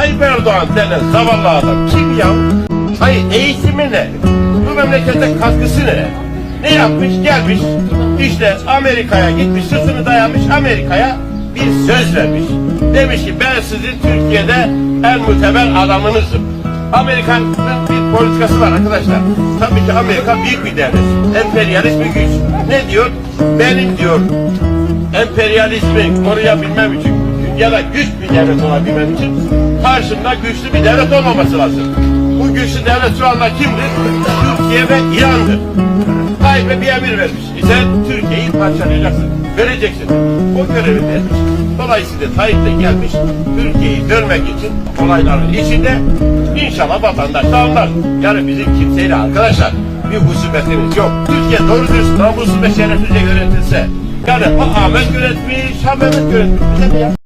Tayyip Erdoğan denen zavallı adam kim ya? Hayır eğitimi ne? Bu memlekete katkısı ne? Ne yapmış? Gelmiş işte Amerika'ya gitmiş sırtını dayamış Amerika'ya bir söz vermiş. Demiş ki ben sizin Türkiye'de en müteber adamınızım. Amerika'nın bir politikası var arkadaşlar. Tabii ki Amerika büyük bir devlet. Emperyalist bir güç. Ne diyor? Benim diyor emperyalizmi koruyabilmem için ya da güç bir devlet olabilmem için karşımda güçlü bir devlet olmaması lazım. Bu güçlü devlet şu anda kimdir? Türkiye ve İran'dır. Tayyip'e bir emir vermiş. E Sen Türkiye'yi parçalayacaksın. Vereceksin. O görevi vermiş. Dolayısıyla Tayyip de gelmiş Türkiye'yi dönmek için olayların içinde inşallah vatandaş da anlar. Yani bizim kimseyle arkadaşlar bir husubetimiz yok. Türkiye doğru dürüst namuslu ve şerefsizce yönetilse yani o Ahmet yönetmiş, ha Mehmet yönetmiş. Bize ne ya?